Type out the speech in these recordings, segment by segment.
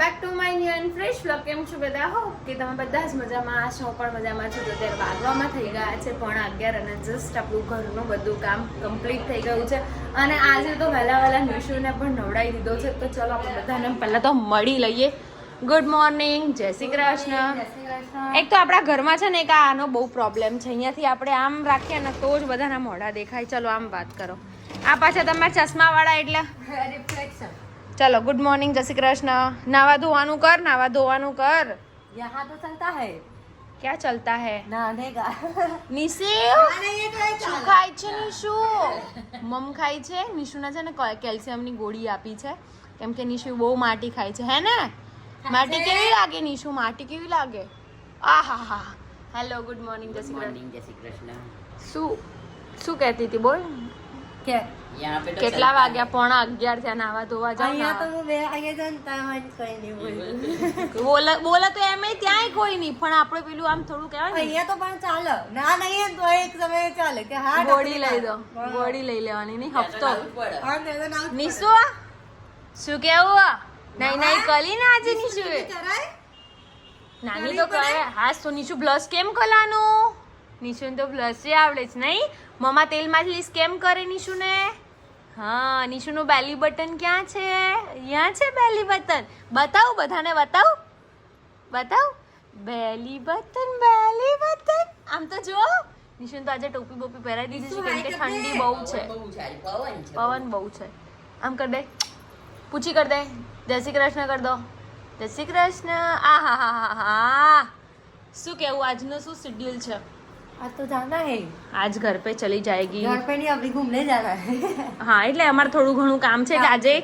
Back to my new and fresh vlog કેમ છો બધા? હો કે તમે બધા જ મજામાં છો પણ મજામાં છો. તો અત્યારે વાગવામાં થઈ ગયા છે પણ અગિયાર અને જસ્ટ આપણું ઘરનું બધું કામ કમ્પ્લીટ થઈ ગયું છે. અને આજે તો વહેલા વહેલા નિશુને પણ નવડાવી દીધો છે. તો ચલો આપણે બધાને પહેલાં તો મળી લઈએ. ગુડ મોર્નિંગ જય શ્રી કૃષ્ણ. એક તો આપણા ઘરમાં છે ને એક આનો બહુ પ્રોબ્લેમ છે. અહીંયાથી આપણે આમ રાખીએ ને તો જ બધાના મોઢા દેખાય. ચલો આમ વાત કરો. આ પાછા તમારા ચશ્માવાળા એટલે? રિફ્લેક્શન ચલો ગુડ મોર્નિંગ જય શ્રી કૃષ્ણ નાવા ધોવાનું કર નાવા ધોવાનું કર यहाँ तो चलता है ક્યાં ચલતા હે नहाने का નિશુ ये तो શું ખાય છે નિશુ મમ ખાય છે નિશુના છે ને કેલ્શિયમની ગોળી આપી છે કેમ કે નિશુ બહુ માટી ખાય છે હે ને માટી કેવી લાગે નિશુ માટી કેવી લાગે આ હા હા હેલો ગુડ મોર્નિંગ જય શ્રી કૃષ્ણ मॉर्निंग जय श्री कृष्ण શું શું કહેતી હતી બોલ કે કેટલા વાગ્યા પોણા અગિયાર થયા આવા ધોવા જાવ અહીંયા તો હું બે વાગે જાઉં ત્યાં કઈ નહીં બોલે. બોલે તો એમ ત્યાંય કોઈ નહીં પણ આપણે પેલું આમ થોડું કહેવાય અહીંયા તો પણ ચાલે. ના નહીં તો એક સમય ચાલે કે હા ગોળી લઈ દો ગોળી લઈ લેવાની નહીં હપ્તો. નિશુ શું કેવું નહીં નહીં કલી ને આજે નિશુ નાની તો કહે હા તો નિશુ બ્લશ કેમ કલાનું? નિશુ તો બ્લશ આવડે છે નહીં? મમ્મા તેલ માછલી કેમ કરે નિશુને? હા નિશુનું બેલી બટન ક્યાં છે? અહીંયા છે બેલી બટન? બતાવ બધાને બતાવ? બતાવ? Belly button belly button. આમ તો જો નિશુન તો આજે ટોપી બોપી પહેરાવી દીધી છે કેમ કે ઠંડી બહુ છે. પવન બહુ છે. આમ કર દે. પૂછી કર દે. જય શ્રી કૃષ્ણ કર દો. જય શ્રી કૃષ્ણ. આ હા હા હા હા. શું કેવું? આજનું શું શેડ્યુલ છે? आज तो जाना है आज घर पे चली जाएगी घर पे नहीं अभी घूमने जाना है हाँ એટલે અમારે થોડું ઘણું કામ છે કે આજે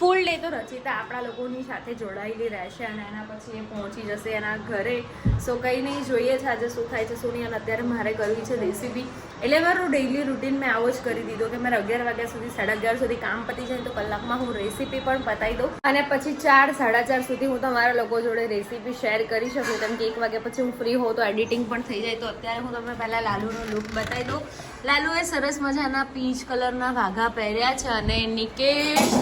ફૂલ ડે તો રચિતા આપણા લોકોની સાથે જોડાયેલી રહેશે અને એના પછી એ પહોંચી જશે એના ઘરે. સો કંઈ નહીં, જોઈએ છે આજે શું થાય છે શું નહીં અને અત્યારે મારે કરવી છે રેસીપી. એટલે મારું ડેઈલી રૂટીન મેં આવો જ કરી દીધો કે મારે અગિયાર વાગ્યા સુધી, સાડા અગિયાર સુધી કામ પતી જાય તો કલાકમાં હું રેસીપી પણ પતાવી દઉં. અને પછી ચાર, સાડા ચાર સુધી હું તમારા લોકો જોડે રેસીપી શેર કરી શકું, કેમ કે એક વાગ્યા પછી હું ફ્રી હોઉં તો એડિટિંગ પણ થઈ જાય. તો અત્યારે હું તમને પહેલાં લાલુનો લુક બતાવી દઉં. લાલુએ સરસ મજાના પીચ કલરના વાઘા પહેર્યા છે અને નિકેશ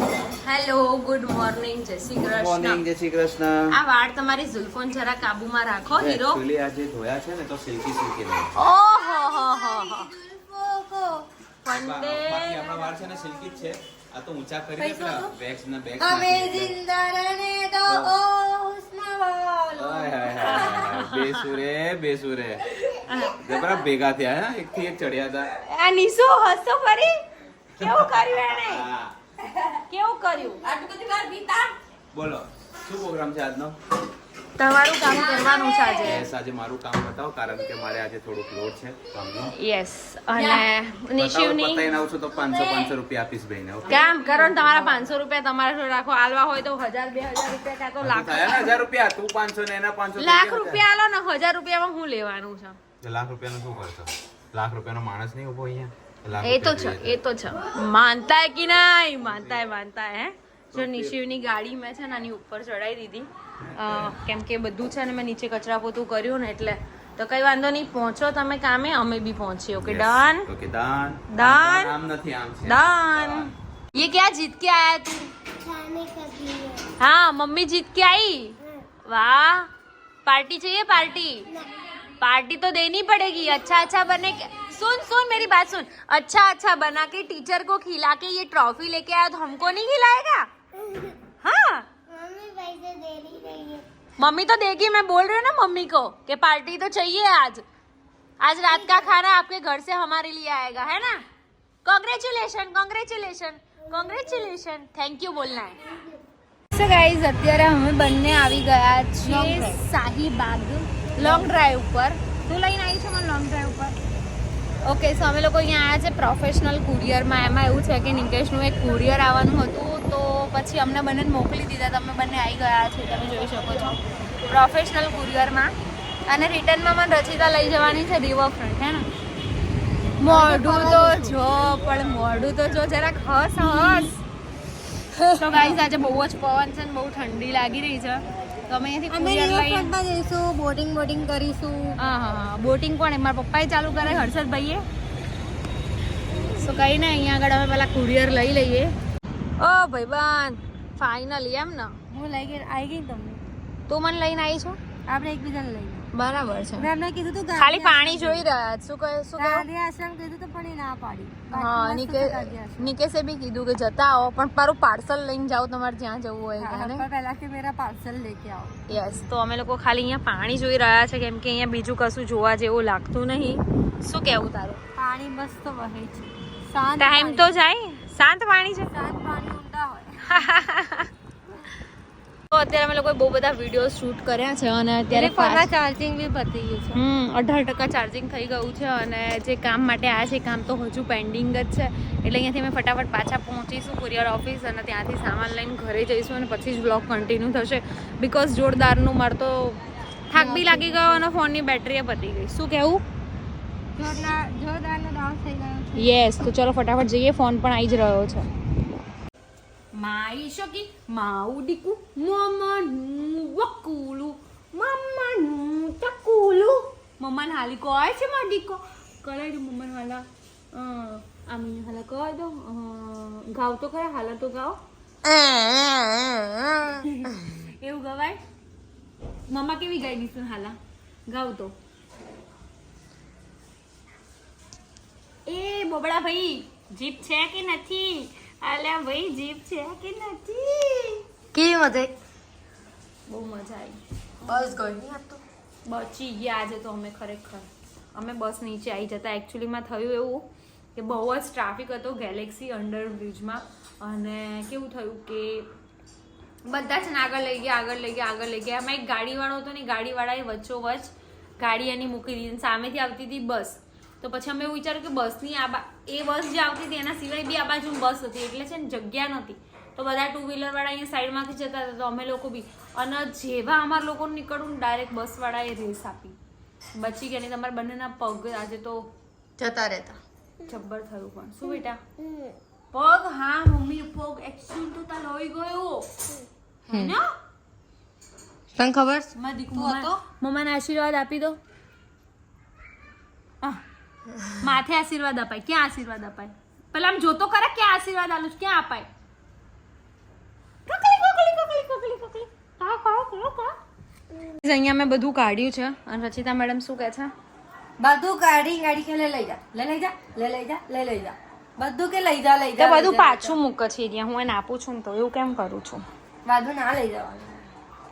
હેલો ગુડ મોર્નિંગ જય શ્રી કૃષ્ણ. મોર્નિંગ જય શ્રી કૃષ્ણ. આ વાળ તમારી ઝુલ્ફોન જરા કાબુમાં રાખો હીરો. એક્ચ્યુઅલી આજે ધોયા છે ને તો સિલ્કી સિલ્કી ઓહો હો હો હો. પંડે બાકી આપણા વાળ છે ને સિલ્કી જ છે. આ તો ઊંચા કરીને પેલા વેક્સ ના બેક હવે જિંદારને તો ઓ હુસ્નવાલો બેસુરે બેસુરે જબરા ભેગા થયા એક થી એક ચડ્યા હતા. આ નિશુ હસો ફરી? કેવું કર્યું એને? કેવું કર્યું? આટલું બધું વાર બીતા બોલો શું પ્રોગ્રામ છે આજનો? તમારું કામ કરવાનું છે આજે. યસ આજે મારું કામ બતાવો કારણ કે મારે આજે થોડુંક લોડ છે કામનો. યસ અને નિશિવની બતાવીને આવું છું તો પાંચસો પાંચસો રૂપિયા આપીશ okay? કામ કરો ને તમારા પાંચસો રૂપિયા તમારા રાખો? આલવા હોય તો હજાર બે હજાર રૂપિયા કાં તો લાખ. થયા ને હજાર રૂપિયા? તું પાંચસો ને એના પાંચસો લાખ રૂપિયા આલો ને હજાર રૂપિયામાં હું લેવાનું છે? લાખ રૂપિયાનું શું કરશો લાખ રૂપિયાનો માણસ નહીં ઊભો અહીંયા? એ તો રૂપિયા છે એ તો છે માનતા હે કે નહીં માનતા હે માનતા હે જો નિશિવની ગાડી મેં છે ને આની ઉપર ચડાવી દીધી અ, કેમ કે બધું છે ને મેં નીચે કચરા પોતું કર્યું ને એટલે તો કઈ વાંધો નહીં પહોંચો તમે કામે અમે બી પહોંચીએ ઓકે ડન ઓકે દાન દાન. આમ નથી આમ છે डन ये क्या जीत के आया तू हाँ मम्मी जीत के आई वाह पार्टी चाहिए पार्टी पार्टी तो देनी पड़ेगी अच्छा अच्छा बने के सुन सुन मेरी बात सुन अच्छा अच्छा बना के टीचर को खिला के ये ट्रॉफी लेके आया तो हमको नहीं खिलाएगा हाँ मम्मी पैसे दे रही नहीं है मम्मी तो देगी मैं बोल रही हूँ ना मम्मी को कि पार्टी तो चाहिए आज आज रात का खाना आपके घर से हमारे लिए आएगा है ना congratulation congratulation congratulation thank you બોલના so guys અત્યારે અમે બંને આવી ગયા છીએ શાહીબાગ લોંગ ડ્રાઈવ ઉપર તું લઈને આવી છે મને લોંગ ડ્રાઈવ ઉપર ઓકે સો અમે લોકો અહીંયા આવ્યા છે પ્રોફેશનલ કુરિયરમાં એમાં એવું છે કે નિકેશનું એક કુરિયર આવવાનું હતું તો પછી અમને બંને મોકલી દીધા તમે બંને આવી ગયા છો તમે જોઈ શકો છો. પ્રોફેશનલ કુરિયરમાં અને રિટર્નમાં મને રચિતા લઈ જવાની છે રિવરફ્રન્ટ હે ને? મોઢું તો જો પણ મોઢું તો જો જરાક હસ હસ. તો ગાઈઝ આજે બહુ જ પવન છે ને બહુ ઠંડી લાગી રહી છે. તો અમે અહીંયાથી જઈશું બોટિંગ બોટિંગ કરીશું. હા હા હા. બોટિંગ પણ મારા પપ્પાએ ચાલુ કરે હર્ષદભાઈએ. તો કઈ ને અહીંયા આગળ અમે પેલા કુરિયર લઈ લઈએ. ઓ ભાઈબાન ફાઇનલી એમ ને? હું લઈ ગઈ આવી ગઈ તમને? તું મને લઈને આવી છો? આપણે એકબીજાને લઈ બરાબર છે. મેં એમને કીધું તું ખાલી પાણી જોઈ રહ્યા શું કહે શું ગાંધી આશ્રમ કીધું તો પણ એ ના પાડી. હા નિકેશ નિકેશે બી કીધું કે જતા આવો પણ મારું પાર્સલ લઈને જાઓ તમારે જ્યાં જવું હોય ત્યાં પહેલા કે મેરા પાર્સલ લેકે આવો. યસ તો અમે લોકો ખાલી અહીંયા પાણી જોઈ રહ્યા છે કેમ કે અહીંયા બીજું કશું જોવા જેવું લાગતું નહીં. શું કેવું તારું? પાણી મસ્ત વહે છે. ટાઈમ તો જાય. શાંત પાણી છે. શાંત પાણી ઊંડા હોય. તો અત્યારે અમે લોકોએ બહુ બધા વીડિયો શૂટ કર્યા છે અને અત્યારે ત્યારે ચાર્જિંગ બી પતી ગયું છે. હમ અઢાર ટકા ચાર્જિંગ થઈ ગયું છે અને જે કામ માટે આ છે કામ તો હજુ પેન્ડિંગ જ છે. એટલે અહીંયાથી અમે ફટાફટ પાછા પહોંચીશું કુરિયર ઓફિસ અને ત્યાંથી સામાન લઈને ઘરે જઈશું અને પછી જ બ્લોગ કન્ટિન્યુ થશે. બિકોઝ જોરદારનું મારે તો થાક બી લાગી ગયો અને ફોનની બેટરીએ પતી ગઈ. શું કહેવું જોરદાર જોરદારનો ડાઉન થઈ ગયો યસ તો ચલો ફટાફટ જઈએ. ફોન પણ આવી જ રહ્યો છે. માઈ શકી માઉડીકુ મમ્માનું વકુલું મમ્માનું ટકુલું મમ્માને હાલી કહે છે માડીકો કરાય દો મમ્માને હાલા આમ હાલા કહી દો ગાવ તો ખરા હાલા તો ગાવ એવું ગવાય મમ્મા કેવી ગાઈ દીધું હાલા ગાવ તો એ બોબડા ભાઈ જીપ છે કે નથી અલ્યા ભાઈ જીપ છે કે નથી? કેવી મજા બહુ મજા આવી. બસ ગઈ નહીં બચી ગયા આજે તો અમે ખરેખર. અમે બસ નીચે આવી જતા. એકચ્યુઅલીમાં થયું એવું કે બહુ જ ટ્રાફિક હતો ગેલેક્સી અંડર બ્રિજમાં અને કેવું થયું કે બધા જ ને આગળ લઈ ગયા આગળ લઈ ગયા આગળ લઈ ગયા. એમાં એક ગાડીવાળો હતો ને ગાડીવાળાએ વચ્ચોવચ ગાડી એની મૂકી દીધી સામેથી આવતી હતી બસ. તો પછી અમે એવું વિચાર્યું કે બસની આ એ બસ જે આવતી હતી એના સિવાય બી આ બાજુ બસ હતી એટલે છે ને જગ્યા નહોતી. તો બધા ટુ વ્હીલર વાળા અહીંયા સાઈડમાંથી જતા હતા તો અમે લોકો બી અને જેવા અમારા લોકો નીકળવું ને ડાયરેક્ટ બસ વાળાએ રેસ આપી. બચી ગયા નહીં તમારા બંનેના પગ આજે તો જતા રહેતા. જબ્બર થયું પણ. શું બેટા? પગ? હા મમ્મી પગ એક્સિડન્ટ તો તા લોહી ગયો. હે ને? તને ખબર? છે? માં દીકુ તું હતો? મમ્માને આશીર્વાદ આપી દો. આહ, માથે આશીર્વાદ અપાય. ક્યાં આશીર્વાદ અપાય? પેલા આમ જોતો કરે ક્યાં આશીર્વાદ આલું છું? ક્યાં અપાય? કકલી, કકલી, કકલી, કકલી, કકલી. કા, કા, કા, કા. અહીંયા મેં બધું કાઢ્યું છે. અને રચિતા મેડમ શું કહે છે? બધું કાઢી કાઢી કે લઈ લઈ જા લે લઈ જા લે લઈ જા લે લઈ જા. બધું કે લઈ જા લઈ જા બધું પાછું મૂકે છે એરિયા. હું એને આપું છું ને તો એવું કેમ કરું છું? બધું ના લઈ જવાનું.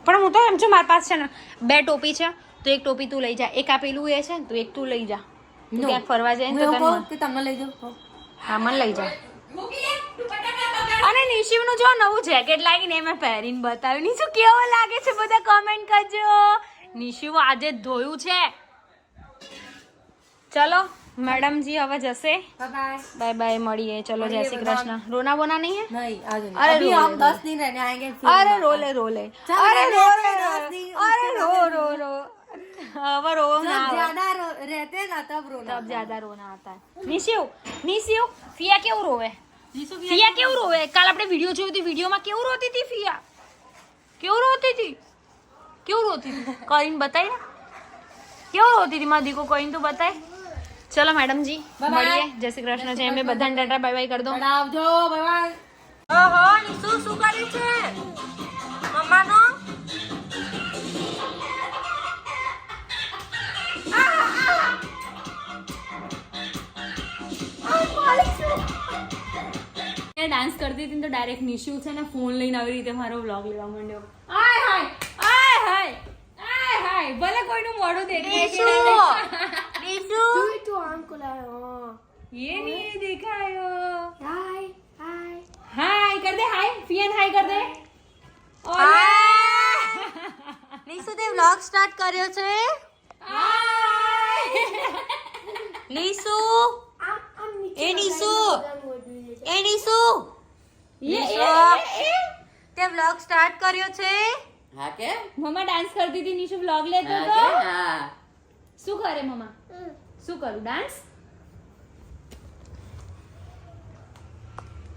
પણ હું તો એમ છું મારી પાસે છે ને બે ટોપી છે. તો એક ટોપી તું લઈ જા. એક આપેલું એ છે ને તો એક તું લઈ જા. ક્યાંક ફરવા જાય ને તો કે તમને લઈ જાઓ હા મને લઈ જાઓ અને નિશિવનું જો નવું જેકેટ લાગીને મેં પહેરીને બતાવ્યું. નીશું કેવો લાગે છે બધા કોમેન્ટ કરજો. નિશિવ આજે ધોયું છે. ચલો મેડમજી હવે જશે. બાય બાય મળીએ. ચલો જય શ્રી કૃષ્ણ. રોના બોના નહીં અરે હમ દસ દિન અરે રોલે રોલે. અરે રોલે અરે રો રો રો. હવે રો जब ના આવે. ज्यादा रो- रहते हैं ना तब रोना તબ જ્યાદા રોના આતા હૈ નિશિવ નિશિવ ફિયા કેવું રોવે ફિયા કેવું રોવે કાલ આપણે વિડીયો જોયો હતી વિડીયોમાં કેવું રોતી હતી ફિયા કેવું રોતી હતી કેવું રોતી હતી કરીને બતાય ને કેવું રોતી હતી મારી દીકો કરીને તો બતાય ચલો મેડમજી Bye bye. મળીએ જય શ્રી કૃષ્ણ જય મેં બધાને ટાટા બાય બાય કરી દો આવજો બાય ઓહો કરતી હતી ને તો ડાયરેક્ટ નિશુ છે ને ફોન લઈને આવી રીતે મારો વ્લોગ લેવા માંડ્યો આય હાય આય હાય આય હાય ભલે કોઈનું મોઢું દેખાય નિશુ तो आम को लाया ये नहीं दिखायो हाय हाय हाय कर दे हाय फियन हाय कर दे નિશુ તે વ્લોગ સ્ટાર્ટ કર્યો છે હાય નિશુ आम आम नीचे એ નિશુ लगाना એ નિશુ ये નિશુ. ये- ये- તે વ્લોગ સ્ટાર્ટ કર્યો છે. હા કે? મમ્મા ડાન્સ કરતી હતી નિશુ વ્લોગ લેતો તો હા. શું કરે મમ્મા? શું કરું? ડાન્સ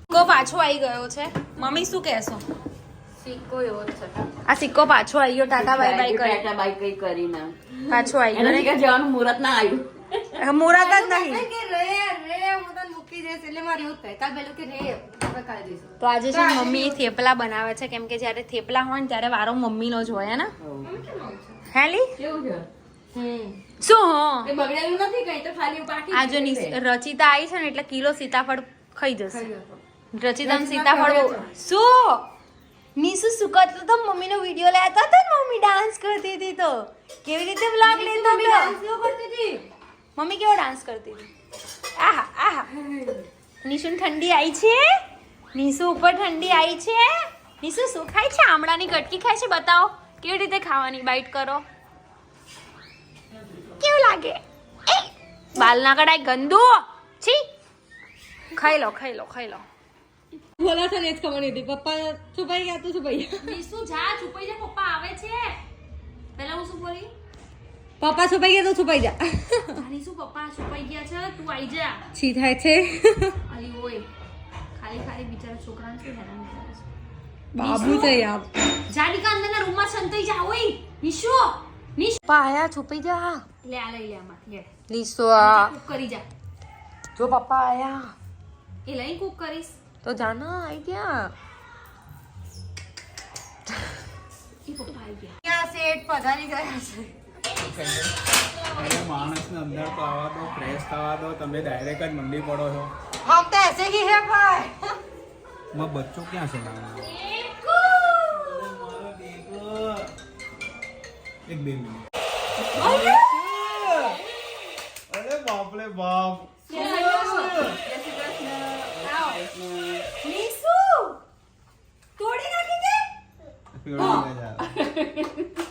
સિક્કો પાછો આવી ગયો છે. મમ્મી શું કહેશો? સિક્કો એવો છે આ સિક્કો પાછો આવી ગયો. ટાટા બાય બાય કરી ટાટા બાય કઈ કરીને પાછો આવી એને ગયો કે જવાનું મુહૂર્ત ના આવ્યું મુરાદ જ નહીં. તો આજે છે મમ્મી થેપલા બનાવે છે. કેમ કે જ્યારે થેપલા હોય ને ત્યારે વારો મમ્મીનો જ હોય ને? હેલી શું હો? એ બગડેલું નથી કઈ તો ખાલી પાકી આ જો રચિતા આવી છે ને એટલે કિલો સીતાફળ ખાઈ જશે. રચિતા સીતાફળ શું? નીસુ સુકત તો મમ્મીનો વીડિયો લેતા હતા ને મમ્મી ડાન્સ કરતી હતી તો. કેવી રીતે બ્લોગ લેતો હતો? મમ્મી કેવો ડાન્સ કરતી હતી? આહા આહા. નિશુન ઠંડી આવી છે? નિશુ ઉપર ઠંડી આવી છે? નિશુ શું ખાય છે? આમળાની કટકી ખાય છે? બતાવો કેવી રીતે ખાવાની? બાઈટ કરો. કેવું લાગે? એ બાલ ના કડાય ગંદુ? છી. ખાઈ લો ખાઈ લો ખાઈ લો. બોલા છે ને જ ખબર નહીં હતી. પપ્પા છુપાઈ ગયા તું છુપાઈ ગયા? નિશુ જા છુપાઈ જા પપ્પા આવે છે. પહેલા હું શું બોલી? પપ્પા છુપાઈ ગયા તો છુપાઈ જા. શું પપ્પા છુપાઈ ગયા છે? તું આવી જા. છી થાય છે. અલી ઓય ખાલી ખાલી બિચારા છોકરાને શું હેરાન કરે છે? બાબુ તો યાર. જાડિકા અંદરના રૂમમાં સંતાઈ જા ઓય. નિશુ? નિશુ? પાયા છુપાઈ જા. લે આ લઈ લે આમાંથી લે. લીસો કુક કરી જા. જો પપ્પા આયા. એ લઈ કુક કરીશ. તો જાના આઈ ગયા. એ પપ્પા આવી ગયા. ક્યાં સેટ પધારી ગયા છે. અરે માણસને અંદર તો આવવા દો ફ્રેશ થવા દો તમે ડાયરેક્ટ જ મંડી પડો છો हम तो ऐसे ही है भाई માં બચ્ચો ક્યાં છે નાનો? એક બે મિનિટ અરે બાપ રે બાપ નિશુ તોડી નાખી દે પીવડાવીને જા. ઓલા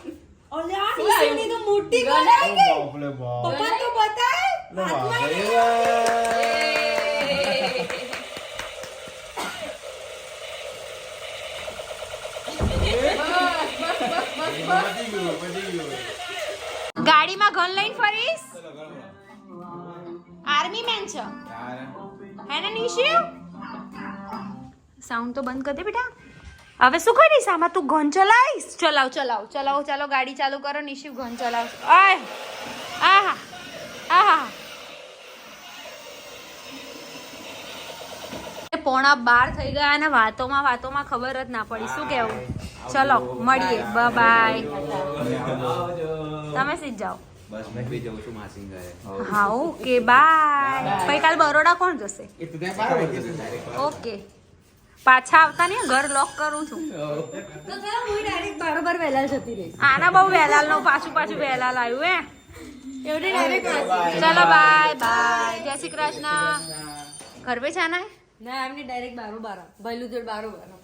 ગાડીમાં ઘન લઈને ફરીશ? આર્મી મેન છે. હે ને સાઉન્ડ તો બંધ કરી દે બેટા. હવે શું કરીશ? આમાં તું ઘન ચલાવીશ? ચલાવ ચલાવ ચલાવ ચાલો ગાડી ચાલુ કરો નિશિવ ઘન ચલાવ આય આહા આહા. એ પોણા બાર થઈ ગયા અને વાતોમાં વાતોમાં ખબર જ ના પડી. શું કેવું? ચલો મળીએ. બાય તમે સીધ જાઓ. બસ હું બી જઉં છું માસી ઘરે. હા ઓકે બાય. પછી કાલ બરોડા કોણ જશે. ઓકે. પાછા આવતા ને ઘર લોક કરું છું. બરોબર વહેલા જતી રહી. આના બહુ વહેલાલ નો પાછું પાછું વહેલાલ આવ્યું હે? ચલો બાય બાય જય શ્રી કૃષ્ણ. ઘર પે છે આના ના એમને ડાયરેક્ટ બારો બારો. ભયલું જોડ બારો બારો.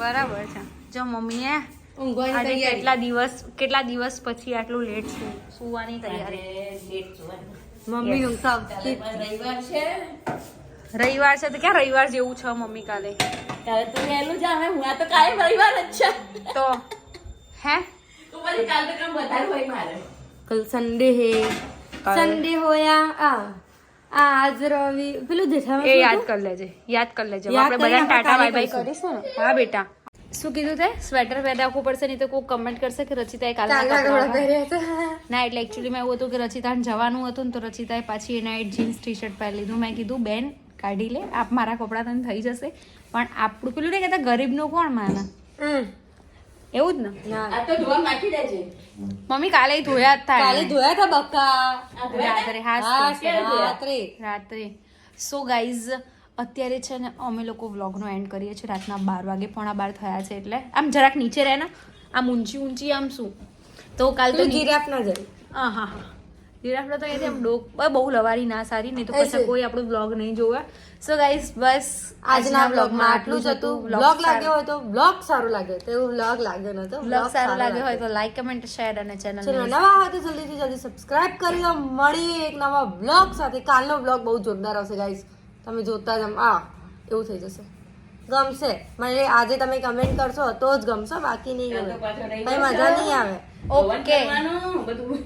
બરાબર છે. જો મમ્મી ઊંઘવાની કેટલા દિવસ કેટલા દિવસ પછી આટલું લેટ છે? સુવાની તૈયારી. મમ્મી ઊંઘતા રવિવાર છે. રવિવાર છે તો ક્યાં રવિવાર જેવું છે મમ્મી કાલે? કાલે તો વહેલું જામે હું આ તો કાયમ રવિવાર જ છે. તો હે? તો પછી કાલ તો કામ વધારે હોય મારે. કલ સન્ડે હે. સન્ડે હોયા આ આજ રવિ પેલું જેઠામાં એ યાદ કરી લેજે યાદ કરી લેજે. આપણે બધા ટાટા બાય બાય કરીશું હા બેટા. શું કીધું તે? સ્વેટર પહેરી રાખવું પડશે નહીં તો કોઈ કમેન્ટ કરશે કે રચિતાએ હતા. ના એટલે એકચ્યુઅલીમાં એવું હતું કે રચિતાને જવાનું હતું ને તો રચિતાએ પાછી એના જીન્સ ટી શર્ટ પહેરી લીધું. મેં કીધું બેન કાઢી લે. આપ મારા કપડાં તને થઈ જશે. પણ આપણું પેલું નહીં કહેતા ગરીબનું કોણ માને? હમ. એવું જ ને? આ તો ધોવા નાખી દેજે મમ્મી કાલે ધોયા જ થાય. કાલે ધોયા હતા બક્કા રાત્રે હા રાત્રે. રાત્રે. સો ગાઈઝ અત્યારે છે ને અમે લોકો વ્લોગનો એન્ડ કરીએ છીએ. રાતના બાર વાગે પોણા બાર થયા છે એટલે. આમ જરાક નીચે રહે ને આમ ઊંચી ઊંચી આમ શું? તો કાલ તો જીરાફ ના જાય. હા હા હા. જીરાફનો તો આમ ડોક બહુ લવારી ના સારી નહીં તો પછી કોઈ આપણું બ્લોગ નહીં જોવે. સો ગાઈસ બસ આજના બ્લોગમાં આટલું જ હતું. બ્લોગ લાગ્યો હોય તો બ્લોગ સારો લાગે. તો એવું બ્લોગ લાગ્યો નતો બ્લોગ સારો લાગ્યો હોય તો લાઈક કમેન્ટ શેર અને ચેનલ ચલો નવા હોય તો જલ્દીથી જલ્દી સબસ્ક્રાઇબ કરી લો મળીએ એક નવા બ્લોગ સાથે. કાલનો બ્લોગ બહુ જોરદાર આવશે ગાઈસ તમે જોતા જ આમ આ એવું થઈ જશે. ગમશે. મને આજે તમે કમેન્ટ કરશો તો જ ગમશે. બાકી નહીં ગમે. કઈ મજા નહીં આવે. ઓકે બધું.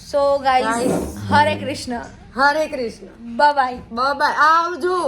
So guys Hare Krishna Hare Krishna bye bye આવજો